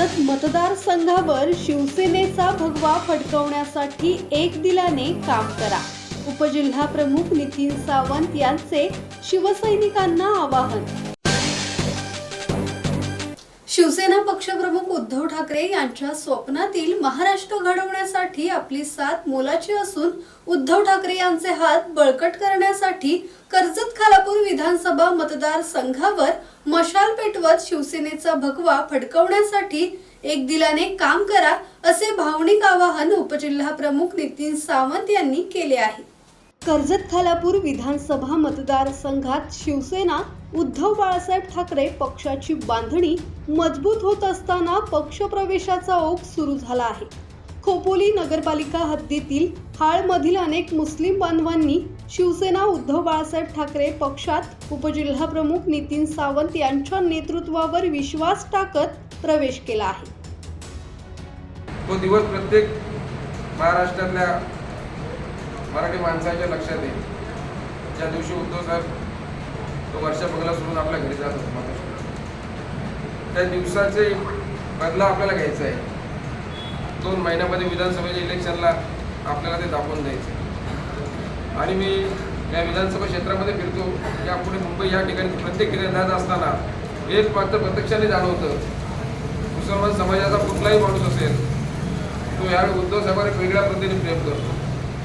मतदारसंघावर शिवसेनेचा भगवा फडकवण्यासाठी एक दिलाने काम करा. उपजिल्हा प्रमुख नितीन सावंत यांचे शिवसैनिकांना आवाहन शिवसेना पक्षप्रमुख उद्धव ठाकरे यांच्या स्वप्नातील महाराष्ट्र घडवण्यासाठी आपली साथ मोलाची असून उद्धव ठाकरे यांचे हात बळकट करण्यासाठी कर्जत खालापूर विधानसभा मतदारसंघावर मशाल पेटवत शिवसेनेचा भगवा फडकवण्यासाठी एक दिलाने काम करा असे भावनिक आवाहन उपजिल्हा प्रमुख नितीन सावंत यांनी केले आहे. कर्जत खालापूर विधानसभा मतदारसंघात शिवसेना उद्धव बाळासाहेब ठाकरे पक्षाची बांधणी मजबूत होत असताना पक्षप्रवेशाचा ओघ सुरू झाला आहे. खोपोली नगरपालिका हद्दीतील हाळमधील अनेक मुस्लिम बांधवांनी शिवसेना उद्धव बाळासाहेब ठाकरे पक्षात उपजिल्हाप्रमुख नितीन सावंत यांच्या नेतृत्वावर विश्वास टाकत प्रवेश केला आहे. तो दिवस प्रत्येक महाराष्ट्रातल्या मराठी माणसाच्या लक्षात येईल. ज्या दिवशी उद्धव साहेब तो वर्षा बंगला सोडून आपल्या घरी जात होता त्या दिवसाचे बदला आपल्याला घ्यायचा आहे. दोन महिन्यामध्ये विधानसभेच्या इलेक्शनला आपल्याला ते दाखवून द्यायचं. आणि मी या विधानसभा क्षेत्रामध्ये फिरतो. यापुढे मुंबई या ठिकाणी प्रत्येक ठिकाणी जात असताना एक मात्र प्रत्यक्षाने जाणवतं. मुसलमान समाजाचा कुठलाही माणूस असेल तो यावेळी उद्धव साहेबांना वेगळ्या पद्धतीने प्रेम करतो.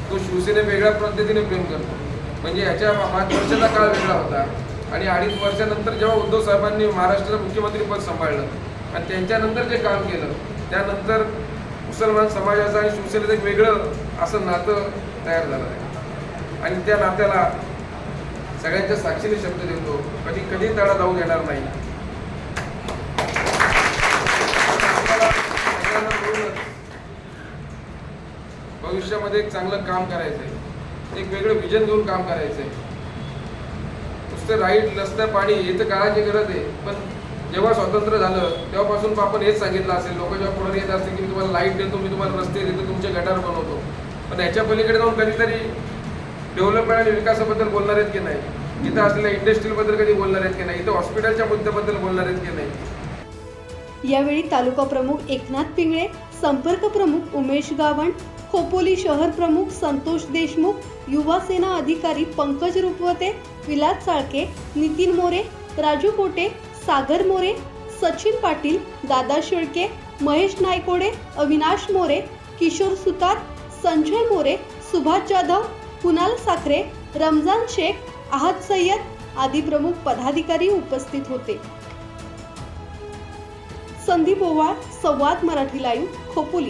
तो शिवसेने वेगळ्या पद्धतीने प्रेम करतो. म्हणजे याच्या पाच वर्षाचा काळ वेगळा होता. आणि अडीच वर्षानंतर जेव्हा उद्धव साहेबांनी महाराष्ट्राचं मुख्यमंत्रीपद सांभाळलं आणि त्यांच्यानंतर जे काम केलं त्यानंतर मुसलमान समाजाचं आणि शिवसेनेचं एक वेगळं असं नातं तयार झालं. आहे आणि त्या नात्याला सगळ्यांच्या साक्षीने शब्द देतो. कधी कधी तडा जाऊ देणार नाही. भविष्यामध्ये एक चांगलं काम करायचं आहे एक वेगळं विजन घेऊन काम करायचं आहे नुसतं राईट नसतं पाणी हे तर काळाची गरज आहे. पण जेव्हा स्वातंत्र्य झालं तेव्हापासून आपण हेच सांगितलं असेल. लोक जेव्हा पुढे येत असतील की मी तुम्हाला लाइट देतो मी तुम्हाला रस्ते देतो तुमचे गटार बनवतो. पण याच्या पलीकडे जाऊन कधीतरी डेव्हलपमेंट आणि विकासाबद्दल बोलणार आहेत की नाही? इथं असलेल्या इंडस्ट्रीबद्दल कधी बोलणार आहेत की नाही? इथं हॉस्पिटलच्या मुद्द्याबद्दल बोलणार आहेत की नाही? यावेळी तालुका प्रमुख एकनाथ पिंगळे संपर्क प्रमुख उमेश गावण खोपोली शहर प्रमुख संतोष देशमुख युवा सेना अधिकारी पंकज रुपवते विलास चाळके नितीन मोरे राजू कोटे सागर मोरे सचिन पाटील दादा शेळके महेश नायकोडे अविनाश मोरे किशोर सुतार संजय मोरे सुभाष जाधव कुणाल साखरे रमजान शेख आहद सय्यद आदी प्रमुख पदाधिकारी उपस्थित होते. संदीप ओवाळ संवाद मराठी लाईव्ह खोपोली.